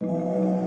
you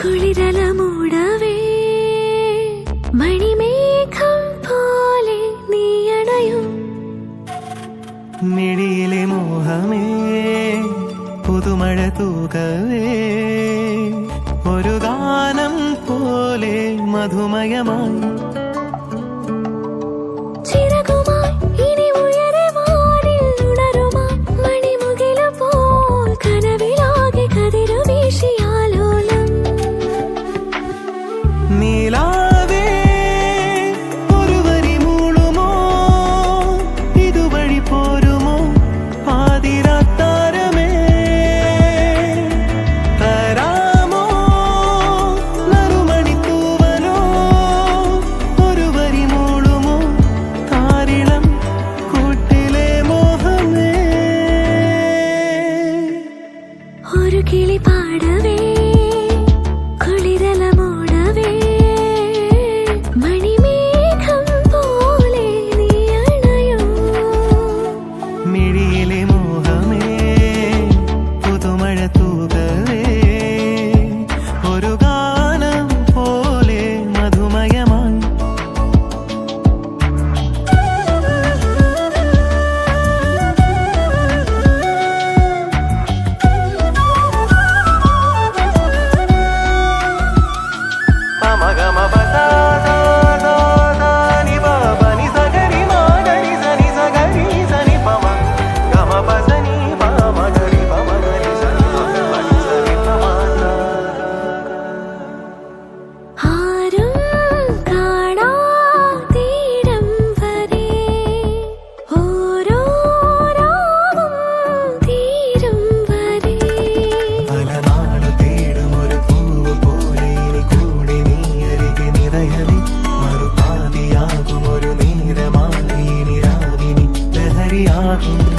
കുളിരല മൂടവേ മണിമേഘം പോലെ നീയണയും മോഹമേ പുതുമഴ തൂകവേ. ഒരു ഗാനം പോലെ മധുമയമായി ഒരു കിളി പാടവേ കുളിരല മൂടവേ Martin.